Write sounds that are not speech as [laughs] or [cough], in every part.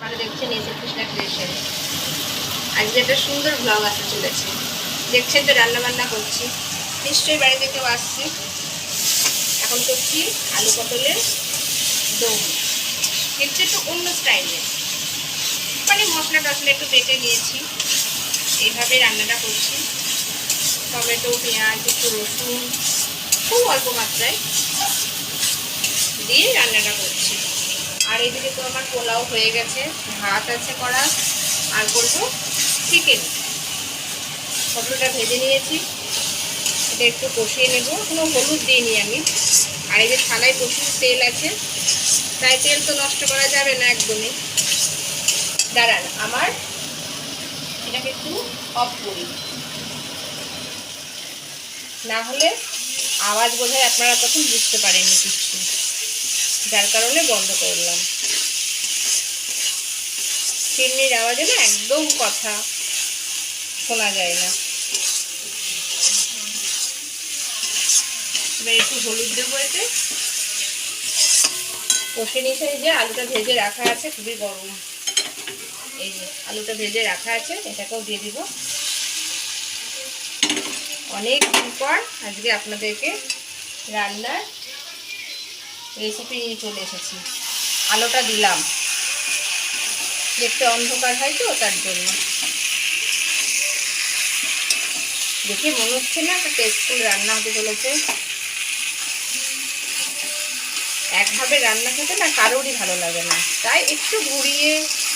আপনারা দেখছেন এসে কৃষ্ণা ক্রিয়েশন আজকে একটা সুন্দর ব্লগ আসতে চলেছে। দেখছেন তো রান্না বান্না করছি। নিশ্চয়ই বাড়িতে কেউ আসছে। এখন করছি আলু পটলের দম। কিন্তু একটু অন্য স্টাইলের মানে মশলা টশলা একটু বেটে নিয়েছি। এইভাবে রান্নাটা করছি। টমেটো, পেঁয়াজ, একটু রসুন, খুব অল্প মাত্রায় দিয়ে রান্নাটা করছি। আর এদিকে তো আমার পোলাও হয়ে গেছে, ভাত আছে করা আর করব চিকেন পটলটা ভেজে নিয়েছি, এটা একটু কষিয়ে নেব, কোনো হলুদ দিইনি আমি। আর এই যে থালায় প্রচুর তেল আছে, তাই তেল তো নষ্ট করা যাবে না একদমই। দাঁড়ান, আমার এটাকে একটু অফ করি। না হলে আওয়াজ বোধহয় আপনারা তখন বুঝতে পারেননি কিছু। যার কারণে বন্ধ করলাম। চিমনির আওয়াজে না একদম কথা শোনা যায় না। একটু হলুদ দেবো এতে। কষে নিচে এই যে আলুটা ভেজে রাখা আছে, খুবই গরম। এই যে আলুটা ভেজে রাখা আছে, এটাকেও দিয়ে দিব। অনেক দিন পর আজকে আপনাদেরকে রান্নার রেসিপি নিয়ে চলে এসেছি। আলোটা দিলাম। দেখতে অন্ধকার হয় তো, তার জন্য। দেখে মনে হচ্ছে না একটা টেস্টফুল রান্না হতে চলেছে। একভাবে রান্না খেতে না কারোরই ভালো লাগে না। তাই একটু ঘুরিয়ে,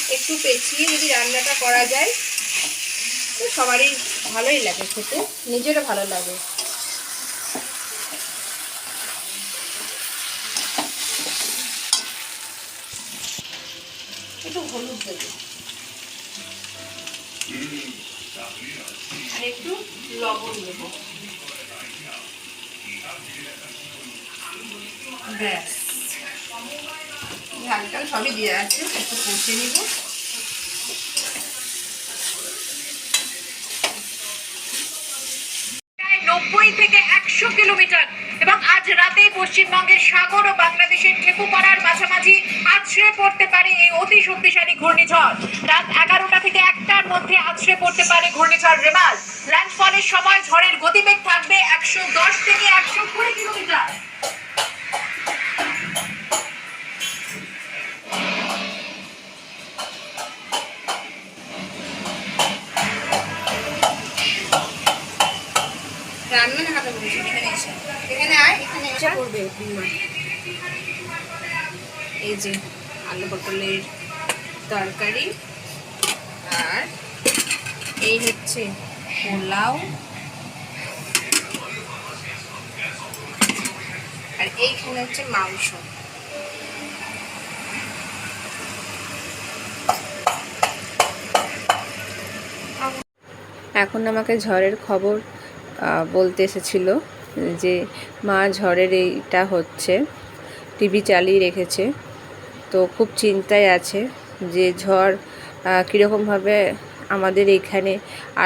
একটু পেঁচিয়ে যদি রান্নাটা করা যায়, তো সবারই ভালোই লাগে খেতে, নিজেরও ভালো লাগে একটু হলুদ দেবো। আর একটু লবণ দেব। ব্যাস। ঝাল টাল সবই দেওয়া আছে, একটু কষে নিব। নব্বই থেকে একশো কিলোমিটার আজ রাতে পশ্চিমবঙ্গের সাগর ও বাংলাদেশের ঠেকুপাড়ার মাঝামাঝি আছড়ে পড়তে পারে এই অতি শক্তিশালী ঘূর্ণিঝড়। রাত এগারোটা থেকে একটার মধ্যে আছড়ে পড়তে পারে ঘূর্ণিঝড় রেমাল। ল্যান্ডফলের সময় ঝড়ের গতিবেগ থাকবে একশো দশ থেকে একশো কুড়ি কিলোমিটার। আয় এখানে এসে এই যে আলু পটলের তরকারি আর এই হচ্ছে পোলাও। আর এইখানে হচ্ছে মাংস। এখন আমাকে ঝড়ের খবর বলতে এসেছিল। যে মা ঝড়ের এইটা হচ্ছে, টিভি চালিয়ে রেখেছে। তো খুব চিন্তায় আছে যে ঝড় কীরকমভাবে আমাদের এখানে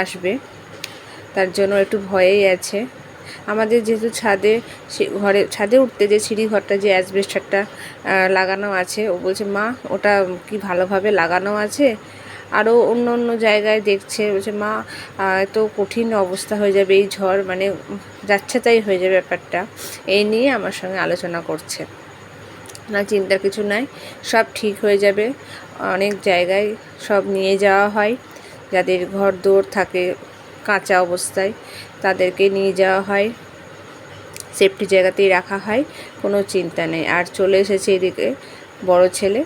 আসবে। তার জন্য একটু ভয়েই আছে। আমাদের যেহেতু ছাদে সে ঘরে, ছাদে উঠতে যে সিঁড়ি ঘরটা, যে অ্যাসবেস্টারটা লাগানো আছে, ও বলছে, মা, ওটা কি ভালোভাবে লাগানো আছে? আরও অন্য অন্য জায়গায় দেখছে, বলছে, মা এত কঠিন অবস্থা হয়ে যাবে, এই ঝড় মানে যাচ্ছে তাই হয়ে যাবে ব্যাপারটা। এই নিয়ে আমার সঙ্গে আলোচনা করছে। না, চিন্তার কিছু নাই, সব ঠিক হয়ে যাবে। অনেক জায়গায় সব নিয়ে যাওয়া হয়, যাদের ঘর দৌড় থাকে কাঁচা অবস্থায়, তাদেরকে নিয়ে যাওয়া হয়। সেফটি জায়গাতেই রাখা হয়, কোনো চিন্তা নেই। আর চলে এসেছে এদিকে বড় ছেলে।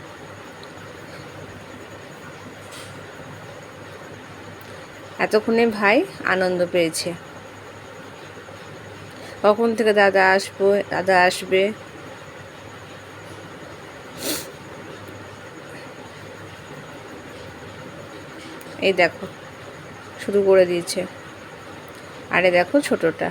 এতক্ষণে ভাই আনন্দ পেয়েছে। কখন থেকে দাদা আসব, দাদা আসবে? এই দেখো, শুরু করে দিয়েছে। আরে দেখো ছোটটা।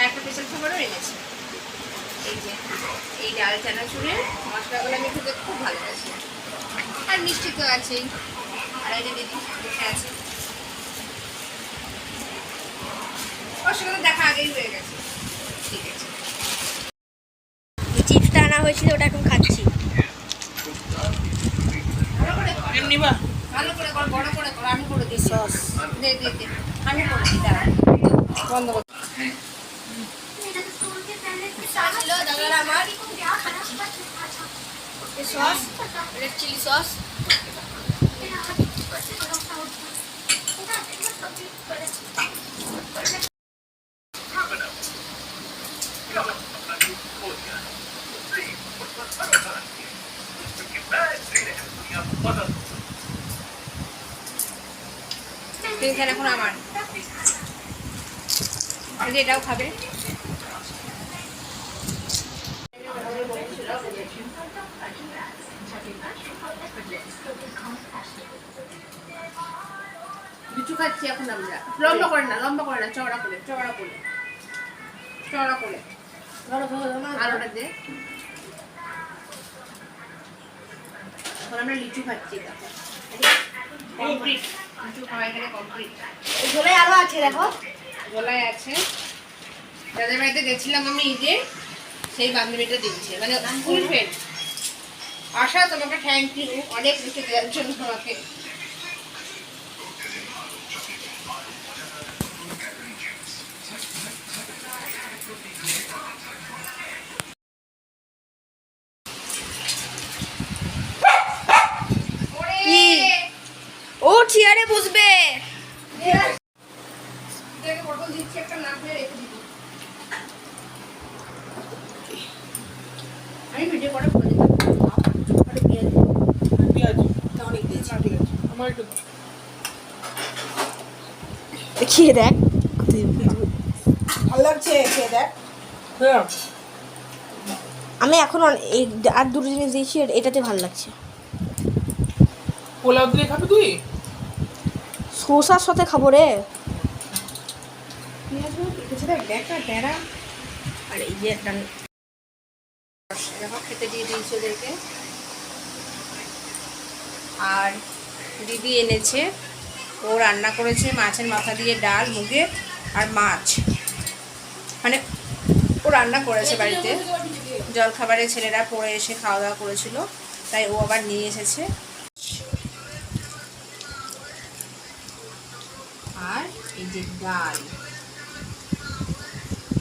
আর একটা প্রেশার কুকারও এনেছি। এই যে এই ডাল চানাচুরের মশলাগুলো আমি খেতে খুব ভালোবাসি। আর মিষ্টি তো আছেই। আর এই যে দিদি বসে আছে। দেখা আগেই হয়ে গেছে। ঠিক আছে। চিপসটা আনা হয়েছিল ওটা এখন খাচ্ছি। ভালো করে কর বড় করে কর আমি করে দিই সস দে আমি করে দিই দাঁড়া। দাদারা আমার সস রেড চিলি সস এখন আমার এটাও খাবে লিচু খাচ্ছি এখন আমরা। লম্বা করে না লম্বা করে না চওড়া করে চওড়া করে। চওড়া করে। আর ওটা দে। এখন আমরা লিচু খাচ্ছি কমপ্লিট লিচু খাওয়া এখানে কমপ্লিট ঝোলে আরও আছে দেখো। গলায় আছে। যাদের বাড়িতে গেছিলাম আমি ঈদে সেই বান্ধবীটা দিচ্ছে। মানে ফুল ফ্রেন্ড আশা তোমাকে থ্যাংক ইউ অনেক কিছু দেওয়ার জন্য আমাকে কি? ও চেয়ারে বসবে। আমি ভিডিও করে বলে। খেয়ে দেখ। ভালো লাগছে খেয়ে দেখ। হ্যাঁ। আমি এখন এই আর দুটো জিনিস দিয়েছি আর এটাতে ভালো লাগছে। পোলাও দিয়ে খাবি তুই? শসার সাথে খাব রে। আর এই যে একটা খেতে দিয়ে দিয়েছি ওদেরকে। আর দিদি এনেছে, ও রান্না করেছে মাছের মাথা দিয়ে ডাল মুগের আর মাছ। মানে ও রান্না করেছে বাড়িতে। জলখাবারে ছেলেরা পড়ে এসে খাওয়া দাওয়া করেছিল, তাই ও আবার নিয়ে এসেছে। যে ডাল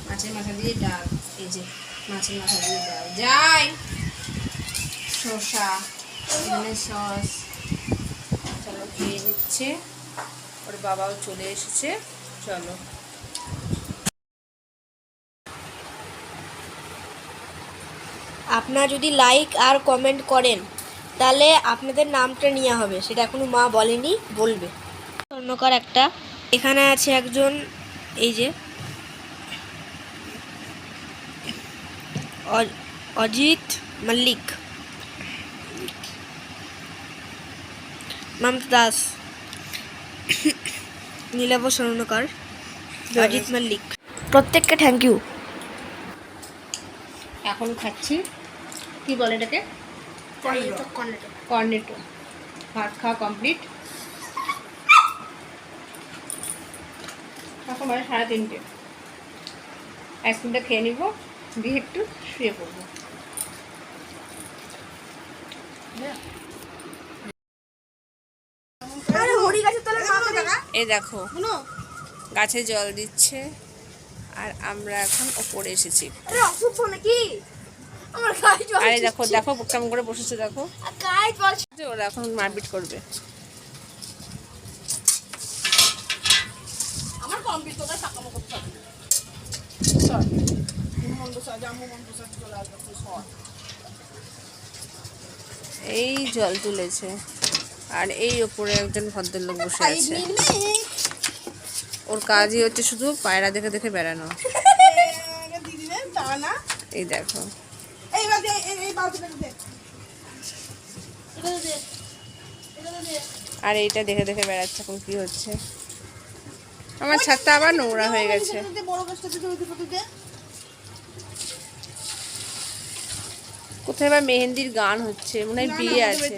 মাছের মাথা দিয়ে ডাল এই যে মাছের মাথা দিয়ে ডাল। যাই শসা এখানে সস চলো খেয়ে নিচ্ছে। ওর বাবাও চলে এসেছে চলো। আপনারা যদি লাইক আর কমেন্ট করেন তাহলে আপনাদের নামটা নেওয়া হবে সেটা এখনও মা বলেনি বলবে। স্বর্ণকার একটা এখানে আছে একজন এই যে অজিত মল্লিক। মমতা দাস। নীলাভ স্বর্ণকার। অজিত মল্লিক। প্রত্যেককে থ্যাংক ইউ এখন খাচ্ছি। কি বলে এটাকে? কর্নেটো। কর্নেটো। ভাত খাওয়া কমপ্লিট মানে সাড়ে তিনটে আইসক্রিমটা খেয়ে নিব দিয়ে একটু শুয়ে পড়ব। এই দেখো গাছে জল দিচ্ছে আর আমরা এখন ওপরে এসেছি। আরে দেখো দেখো কেমন করে বসেছে দেখো। ওরা এখন মারপিট করবে আমার কমপ্লিট তোকে সাকামো করতে হবে চলে আসবে সর এই জল তুলেছে। আর এই ওপরে একজন ভদ্রলোক বসে আছে। ওর কাজই হচ্ছে শুধু পায়রা দেখে দেখে বেড়ানো। এই দেখো। আর এইটা দেখে দেখে বেড়াচ্ছে এখন কি হচ্ছে। আমার ছাদটা আবার নোংরা হয়ে গেছে। কোথায় বা মেহেন্দির গান হচ্ছে? মনে হয় বিয়ে আছে।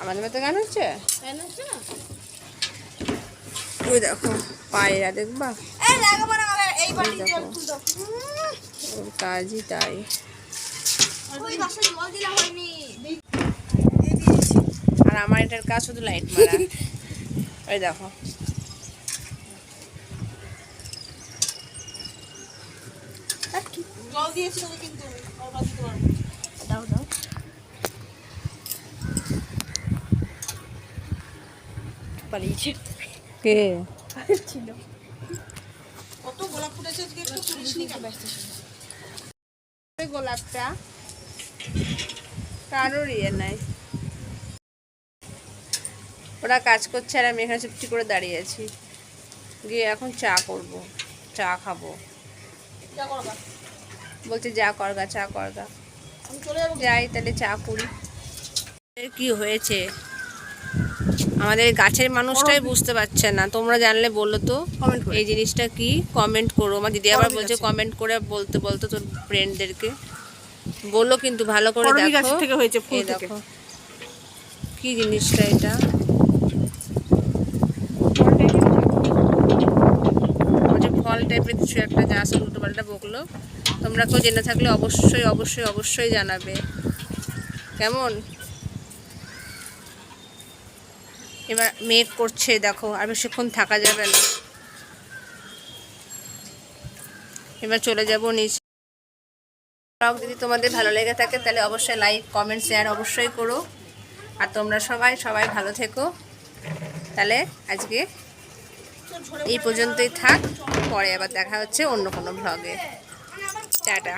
আমাদের মতো গান হচ্ছে? ওই দেখো পায়রা দেখবা? ওর কাজই তাই। আর আমার এটার কাজ শুধু লাইট মারা। [laughs] ওই দেখো। জল দিয়েছি তোকে কিন্তু আবার দিতে পারব দাও দাও। পালিয়েছে। কে? ছিল। কত গোলাপ ফুটেছে আজকে? একটু গোলাপটা কারোর ইয়ে নাই। ওরা কাজ করছে আর আমি এখানে চুপটি করে দাঁড়িয়ে আছি। গিয়ে এখন চা করব চা খাব। বলছে যা করগা চা করগা যাই তাহলে চা করি। কি হয়েছে? আমাদের গাছের মানুষটাই বুঝতে পারছে না। তোমরা জানলে বলল তো এই জিনিসটা কি? কমেন্ট করো। আমার দিদি আবার বলছে কমেন্ট করে বলতে বলতো তোর ফ্রেন্ডদেরকে বলো কিন্তু ভালো করে থেকে হয়েছে। দেখো। কি জিনিসটা এটা বলছে ফল টাইপের কিছু একটা যা আসলে উল্টো পাল্টা বকলো। তোমরা কেউ জেনে থাকলে অবশ্যই অবশ্যই অবশ্যই জানাবে। কেমন? এবার মেঘ করছে, দেখো, আর বেশিক্ষণ থাকা যাবে না। এবার চলে যাব নিচে যদি তোমাদের ভালো লেগে থাকে, তাহলে অবশ্যই লাইক কমেন্ট শেয়ার অবশ্যই করো। আর তোমরা সবাই সবাই ভালো থেকো। তাহলে আজকে এই পর্যন্তই থাক পরে আবার দেখা হচ্ছে অন্য কোনো ভ্লগে টাটা।